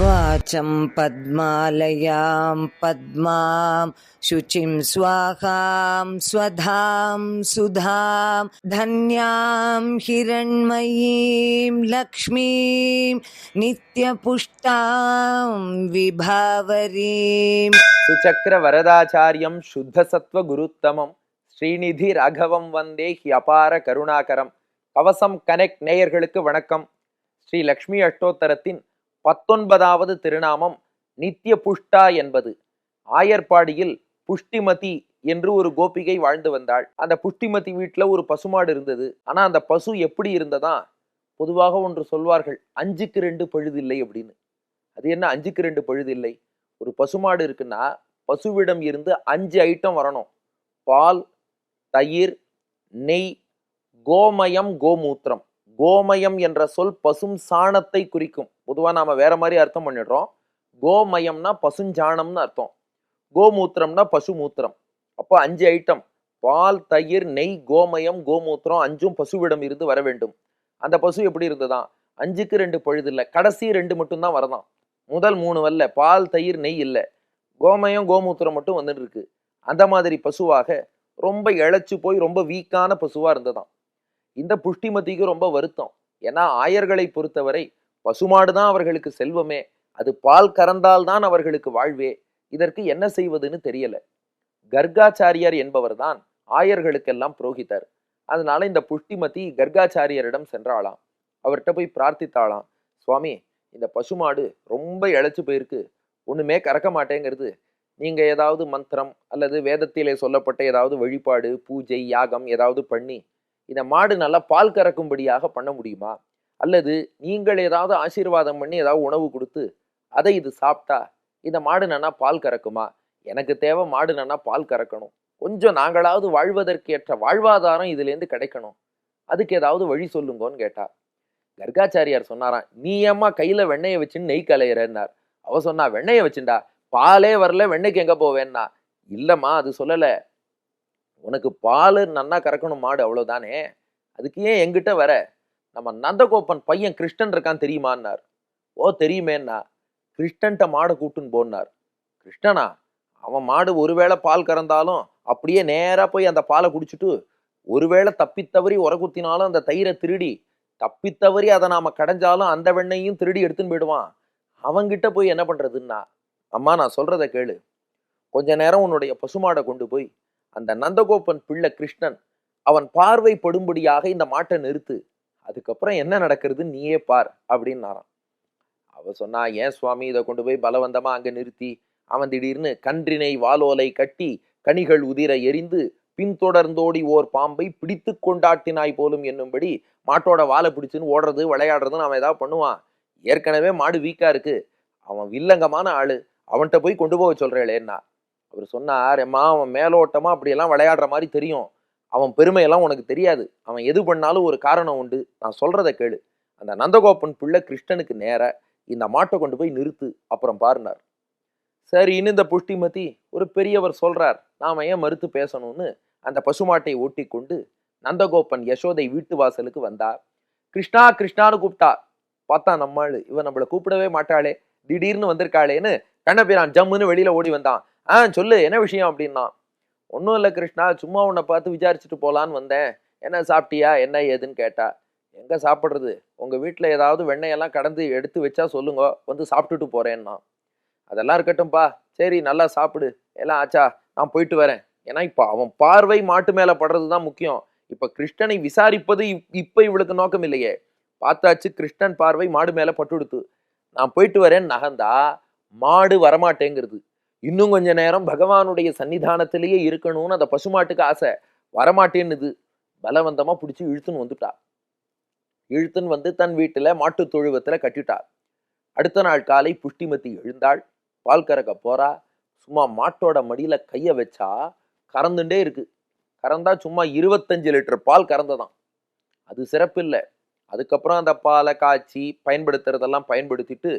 వాచం పద్మాలయాం పద్మాం శుచిం స్వాహాం స్వధాం సుధాం ధన్యాం హిరణ్మయీం లక్ష్మీం నిత్యపుష్టాం విభావరీం. సుచక్ర వరదాచార్యం శుద్ధ గురుత్తమం ஸ்ரீநிதி ராகவம் வந்தே ஹி அபார கருணாகரம். கவசம் கனெக்ட் நேயர்களுக்கு வணக்கம். ஸ்ரீ லக்ஷ்மி அஷ்டோத்தரத்தின் பத்தொன்பதாவது திருநாமம் நித்திய புஷ்டா என்பது. ஆயர்பாடியில் புஷ்டிமதி என்று ஒரு கோபிகை வாழ்ந்து வந்தாள். அந்த புஷ்டிமதி வீட்டில் ஒரு பசுமாடு இருந்தது. ஆனா அந்த பசு எப்படி இருந்ததா? பொதுவாக ஒன்று சொல்வார்கள் அஞ்சுக்கு ரெண்டு பழுதில்லை அப்படின்னு. அது என்ன அஞ்சுக்கு ரெண்டு பழுதில்லை? ஒரு பசுமாடு இருக்குன்னா பசுவிடம் இருந்து அஞ்சு ஐட்டம் வரணும். பால் தயிர் நெய் கோமயம் கோமூத்திரம். கோமயம் என்ற சொல் பசும் சாணத்தை குறிக்கும். பொதுவாக நாம் வேற மாதிரி அர்த்தம் பண்ணிடுறோம். கோமயம்னா பசுஞ்சாணம்னு அர்த்தம். கோமூத்திரம்னா பசு மூத்திரம் அப்போ அஞ்சு ஐட்டம் பால் தயிர் நெய் கோமயம் கோமூத்திரம் அஞ்சும் பசுவிடம் இருந்து வர வேண்டும். அந்த பசு எப்படி இருந்ததான் அஞ்சுக்கு ரெண்டு பழுது இல்லை. கடைசி ரெண்டு மட்டும்தான் வரதான். முதல் மூணு வரல. பால் தயிர் நெய் இல்லை. கோமயம் கோமூத்திரம் மட்டும் வந்துட்டு இருக்கு. அந்த மாதிரி பசுவாக ரொம்ப இழைச்சு போய் ரொம்ப வீக்கான பசுவாக இருந்ததாம். இந்த புஷ்டிமதிக்கு ரொம்ப வருத்தம். ஏன்னா ஆயர்களை பொறுத்தவரை பசுமாடு தான் அவர்களுக்கு செல்வமே. அது பால் கறந்தால்தான் அவர்களுக்கு வாழ்வே. இதற்கு என்ன செய்வதுன்னு தெரியல. கர்காச்சாரியார் என்பவர் தான் ஆயர்களுக்கெல்லாம் புரோகிதர். அதனால இந்த புஷ்டிமதி கர்காச்சாரியரிடம் சென்றாளாம். அவர்கிட்ட போய் பிரார்த்தித்தாளாம். சுவாமி இந்த பசுமாடு ரொம்ப இழைச்சு போயிருக்கு. ஒன்றுமே கறக்க மாட்டேங்கிறது. நீங்கள் ஏதாவது மந்திரம் அல்லது வேதத்திலே சொல்லப்பட்ட ஏதாவது வழிபாடு பூஜை யாகம் ஏதாவது பண்ணி இந்த மாடு நல்லா பால் கறக்கும்படியாக பண்ண முடியுமா? அல்லது நீங்கள் ஏதாவது ஆசீர்வாதம் பண்ணி ஏதாவது உணவு கொடுத்து அதை இது சாப்பிட்டா இந்த மாடு நன்னா பால் கறக்குமா? எனக்கு தேவை மாடு நன்னா பால் கறக்கணும். கொஞ்சம் நாங்களாவது வாழ்வதற்கேற்ற வாழ்வாதாரம் இதுலேருந்து கிடைக்கணும். அதுக்கு ஏதாவது வழி சொல்லுங்கன்னு கேட்டா கர்காச்சாரியார் சொன்னாராம் நீ ஏம்மா கையில் வெண்ணெயை வச்சுன்னு நெய் கலையிறன்னார். அவ சொன்னா வெண்ணெயை வச்சுண்டா பாலே வரல வெண்ணைக்கு எங்க போவேன்னா? இல்லம்மா அது சொல்லல. உனக்கு பால் நன்னா கறக்கணும் மாடு அவ்வளவுதானே? அதுக்கு ஏன் எங்கிட்ட வர? நம்ம நந்தகோப்பன் பையன் கிருஷ்ணன் இருக்கான் தெரியுமான்னார். ஓ தெரியுமேன்னா? கிருஷ்ணன்ட்ட மாடை கூட்டுன்னு போனார். கிருஷ்ணனா? அவன் மாடு ஒருவேளை பால் கறந்தாலும் அப்படியே நேராக போய் அந்த பாலை குடிச்சிட்டு ஒருவேளை தப்பித்தவறி உரகுத்தினாலும் அந்த தயிரை திருடி தப்பித்தவறி அதை நாம கடைஞ்சாலும் அந்த வெண்ணையும் திருடி எடுத்துன்னு போயிடுவான். அவங்கிட்ட போய் என்ன பண்றதுன்னா அம்மா நான் சொல்கிறத கேளு. கொஞ்ச நேரம் உன்னுடைய பசுமாடை கொண்டு போய் அந்த நந்தகோபன் பிள்ளை கிருஷ்ணன் அவன் பார்வை படும்படியாக இந்த மாட்டை நிறுத்து. அதுக்கப்புறம் என்ன நடக்கிறது நீயே பார் அப்படின்னாராம். அவ சொன்னா ஏன் சுவாமி இதை கொண்டு போய் பலவந்தமா அங்க நிறுத்தி? அவன் திடீர்னு கன்றினை வாலோலை கட்டி கனிகள் உதிர எரிந்து பின்தொடர்ந்தோடி ஓர் பாம்பை பிடித்து கொண்டாட்டினாய் போலும் என்னும்படி மாட்டோட வாழை பிடிச்சுன்னு ஓடுறது விளையாடுறதுன்னு அவன் ஏதாவது பண்ணுவான். ஏற்கனவே மாடு வீக்கா இருக்கு. அவன் வில்லங்கமான ஆளு. அவன்கிட்ட போய் கொண்டு போக சொல்றேளேன்னா அவர் சொன்னார் எம்மா அவன் மேலோட்டமாக அப்படியெல்லாம் விளையாடுற மாதிரி தெரியும். அவன் பெருமையெல்லாம் உனக்கு தெரியாது. அவன் எது பண்ணாலும் ஒரு காரணம் உண்டு. நான் சொல்கிறத கேளு. அந்த நந்தகோபன் பிள்ளை கிருஷ்ணனுக்கு நேர. இந்த மாட்டை கொண்டு போய் நிறுத்து. அப்புறம் பாருனார். சரின்னு இந்த புஷ்டிமதி ஒரு பெரியவர் சொல்கிறார் நாம் ஏன் மறுத்து பேசணும்னு? அந்த பசுமாட்டை ஓட்டி கொண்டு நந்தகோபன் யசோதை வீட்டு வாசலுக்கு வந்தார். கிருஷ்ணா கிருஷ்ணான்னு கூப்பிட்டா. பார்த்தா நம்மாள். இவன் நம்மளை கூப்பிடவே மாட்டாளே. திடீர்னு வந்திருக்காளேன்னு கண்ணபிரான் ஜம்முன்னு வெளியில ஓடி வந்தான். ஆ சொல்லு என்ன விஷயம்? அப்படின்னா ஒன்றும் இல்லை கிருஷ்ணா சும்மா உன்னை பார்த்து விசாரிச்சுட்டு போகலான்னு வந்தேன். என்ன சாப்பிட்டியா? என்ன ஏதுன்னு கேட்டா எங்க சாப்பிட்றது? உங்க வீட்டில் ஏதாவது வெண்ணெயெல்லாம் கடந்து எடுத்து வச்சா சொல்லுங்க. வந்து சாப்பிட்டுட்டு போறேன்னா. அதெல்லாம் இருக்கட்டும்பா. சரி நல்லா சாப்பிடு. எல்லாம் ஆச்சா? நான் போயிட்டு வரேன். ஏன்னா இப்போ அவன் பார்வை மாட்டு மேல படுறது தான் முக்கியம். இப்ப கிருஷ்ணனை விசாரிப்பது இப்- இப்ப இவளுக்கு நோக்கம் இல்லையே பார்த்தாச்சு கிருஷ்ணன் பார்வை மாடு மேல பட்டுடுத்து. நான் போயிட்டு வரேன் நகந்தா மாடு வரமாட்டேங்கிறது. இன்னும் கொஞ்ச நேரம் பகவானுடைய சன்னிதானத்திலேயே இருக்கணும்னு அந்த பசுமாட்டுக்கு ஆசை. வரமாட்டேன்னுது. பலவந்தமாக பிடிச்சி இழுத்துன்னு வந்துட்டா. இழுத்துன்னு வந்து தன் வீட்டில் மாட்டு தொழுவத்தில் கட்டிட்டா அடுத்த நாள் காலை புஷ்டிமத்தி எழுந்தாள். பால் கறக்க போறா. சும்மா மாட்டோட மடியில் கையை வச்சா கறந்துட்டே இருக்கு. கறந்தா சும்மா இருபத்தஞ்சு லிட்டர் பால் கறந்ததான் அது சிறப்பில்லை. அதுக்கப்புறம் அந்த பாலை காய்ச்சி பயன்படுத்துறதெல்லாம் பயன்படுத்திட்டு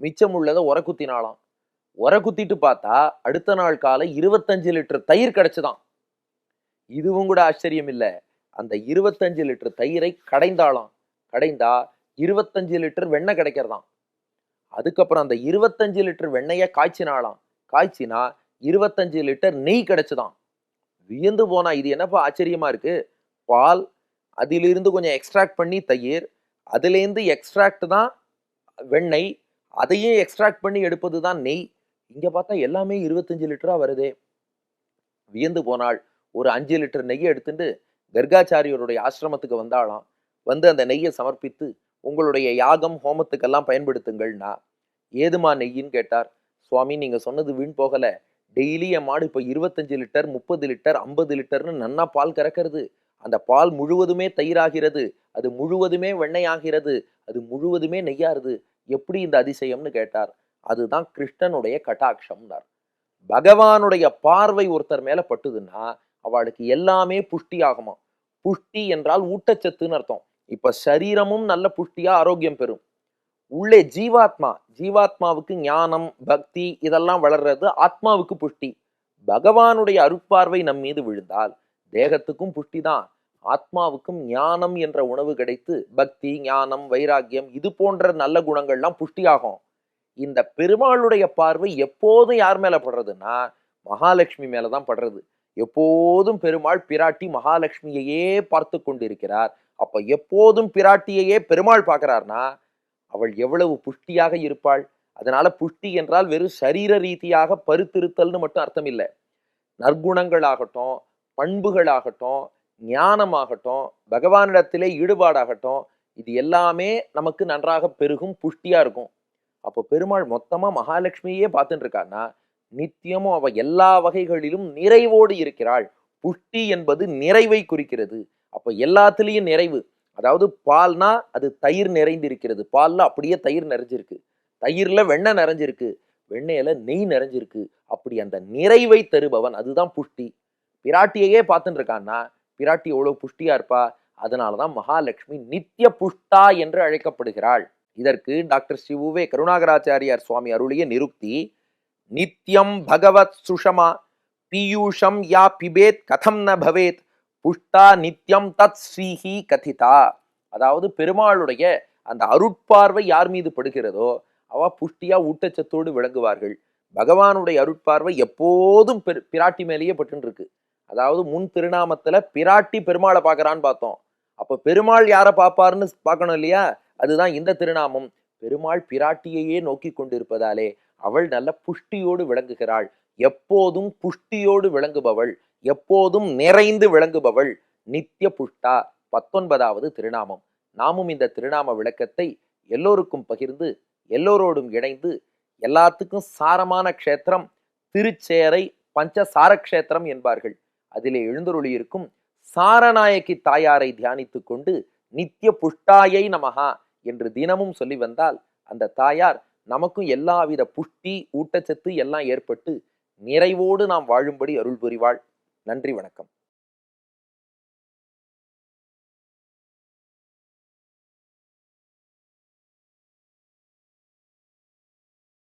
மிச்சம் உள்ளதை உர குத்தினாலாம் உர குத்திட்டு பார்த்தா அடுத்த நாள் காலை இருபத்தஞ்சு லிட்டர் தயிர் கிடைச்சுதான். இதுவும் கூட ஆச்சரியம் இல்லை. அந்த இருபத்தஞ்சு லிட்டர் தயிரை கடைந்தாலாம் கடைந்தா இருபத்தஞ்சு லிட்டர் வெண்ணெய் கிடைக்கிறதாம். அதுக்கப்புறம் அந்த இருபத்தஞ்சு லிட்டர் வெண்ணெயை காய்ச்சினாலாம் காய்ச்சினா இருபத்தஞ்சு லிட்டர் நெய் கிடைச்சுதாம் வியந்து போனா இது என்னப்பா ஆச்சரியமா இருக்கு? பால் அதிலிருந்து கொஞ்சம் எக்ஸ்ட்ராக்ட் பண்ணி தயிர் அதுலேருந்து எக்ஸ்ட்ராக்ட் தான் வெண்ணெய் அதையே எக்ஸ்ட்ராக்ட் பண்ணி எடுப்பது தான் நெய். இங்கே பார்த்தா எல்லாமே இருபத்தஞ்சு லிட்டராக வருதே. வியந்து போனால் ஒரு அஞ்சு லிட்டர் நெய்யை எடுத்துட்டு கர்காச்சாரியருடைய ஆசிரமத்துக்கு வந்தாலாம் வந்து அந்த நெய்யை சமர்ப்பித்து உங்களுடைய யாகம் ஹோமத்துக்கெல்லாம் பயன்படுத்துங்கள்னா. ஏதுமா நெய்யின்னு கேட்டார். சுவாமி நீங்கள் சொன்னது வீண் போகலை. டெய்லி என் மாடு இப்போ இருபத்தஞ்சு லிட்டர் முப்பது லிட்டர் ஐம்பது லிட்டர்னு நன்னா பால் கறக்கிறது. அந்த பால் முழுவதுமே தயிராகிறது. அது முழுவதுமே வெண்ணெய் ஆகிறது. அது முழுவதுமே நெய்யாருது எப்படி இந்த அதிசயம்னு கேட்டார். அதுதான் கிருஷ்ணனுடைய கட்டாட்சம்னார். பகவானுடைய பார்வை ஒருத்தர் மேல பட்டுதுன்னா அவளுக்கு எல்லாமே புஷ்டி ஆகுமா புஷ்டி என்றால் ஊட்டச்சத்துன்னு அர்த்தம். இப்ப சரீரமும் நல்ல புஷ்டியா ஆரோக்கியம் பெறும். உள்ளே ஜீவாத்மா ஜீவாத்மாவுக்கு ஞானம் பக்தி இதெல்லாம் வளர்றது ஆத்மாவுக்கு புஷ்டி. பகவானுடைய அருட்பார்வை நம் மீது விழுந்தால் தேகத்துக்கும் புஷ்டி தான். ஆத்மாவுக்கும் ஞானம் என்ற உணவு கிடைத்து பக்தி ஞானம் வைராக்கியம் இது போன்ற நல்ல குணங்கள்லாம் புஷ்டியாகும். இந்த பெருமாளுடைய பார்வை எப்போதும் யார் மேலே படுறதுன்னா மகாலட்சுமி மேலதான் படுறது. எப்போதும் பெருமாள் பிராட்டி மகாலட்சுமியையே பார்த்து கொண்டிருக்கிறார். அப்போ எப்போதும் பிராட்டியையே பெருமாள் பார்க்கிறார்னா அவள் எவ்வளவு புஷ்டியாக இருப்பாள்? அதனால புஷ்டி என்றால் வெறும் சரீர ரீதியாக பருத்திருத்தல்னு மட்டும் அர்த்தம் இல்லை. நற்குணங்களாகட்டும் பண்புகளாகட்டும் ஞானமாகட்டும் பகவானிடத்திலே ஈடுபாடாகட்டும் இது எல்லாமே நமக்கு நன்றாக பெருகும் புஷ்டியாக இருக்கும். அப்போ பெருமாள் மொத்தமாக மகாலட்சுமியே பார்த்துட்டு இருக்கான்னா நித்தியமும் அவ எல்லா வகைகளிலும் நிறைவோடு இருக்கிறாள். புஷ்டி என்பது நிறைவை குறிக்கிறது. அப்போ எல்லாத்துலேயும் நிறைவு. அதாவது பால்னா அது தயிர் நிறைந்திருக்கிறது. பாலில் அப்படியே தயிர் நிறைஞ்சிருக்கு. தயிரில் வெண்ணெய் நிறைஞ்சிருக்கு. வெண்ணெயில் நெய் நிறைஞ்சிருக்கு. அப்படி அந்த நிறைவை தருபவன் அதுதான் புஷ்டி. பிராட்டியையே பார்த்துட்டு இருக்கான்னா பிராட்டி எவ்வளோ புஷ்டியா இருப்பா? அதனாலதான் மகாலட்சுமி நித்திய புஷ்டா என்று அழைக்கப்படுகிறாள். இதற்கு டாக்டர் சிவுவே கருணாகராச்சாரியார் சுவாமி அருளிய நிருக்தி நித்யம் பகவத் சுஷமா பீயூஷம் யா பிபேத் கதம் ந பவேத் புஷ்டா நித்யம் தத் ஸ்ரீஹி கதிதா. அதாவது பெருமாளுடைய அந்த அருட்பார்வை யார் மீது படுகிறதோ அவ புஷ்டியா ஊட்டச்சத்தோடு விளங்குவார்கள். பகவானுடைய அருட்பார்வை எப்போதும் பிராட்டி மேலேயே பட்டு இருக்கு அதாவது முன் திருநாமத்தில் பிராட்டி பெருமாளை பார்க்குறான்னு பார்த்தோம். அப்போ பெருமாள் யாரை பார்ப்பாருன்னு பார்க்கணும் இல்லையா? அதுதான் இந்த திருநாமம். பெருமாள் பிராட்டியையே நோக்கி கொண்டிருப்பதாலே அவள் நல்ல புஷ்டியோடு விளங்குகிறாள். எப்போதும் புஷ்டியோடு விளங்குபவள். எப்போதும் நிறைந்து விளங்குபவள். நித்திய புஷ்டா. பத்தொன்பதாவது திருநாமம். நாமும் இந்த திருநாம விளக்கத்தை எல்லோருக்கும் பகிர்ந்து எல்லோரோடும் இணைந்து எல்லாத்துக்கும் சாரமான க்ஷேத்திரம் திருச்சேரை பஞ்சசார க்ஷேத்திரம் என்பார்கள். அதிலே எழுந்தருளியிருக்கும் சாரநாயகி தாயாரை தியானித்து கொண்டு நித்திய புஷ்டாயை நமகா என்று தினமும் சொல்லி வந்தால் அந்த தாயார் நமக்கும் எல்லாவித புஷ்டி ஊட்டச்சத்து எல்லாம் ஏற்பட்டு நிறைவோடு நாம் வாழும்படி அருள் புரிவாள் நன்றி வணக்கம்.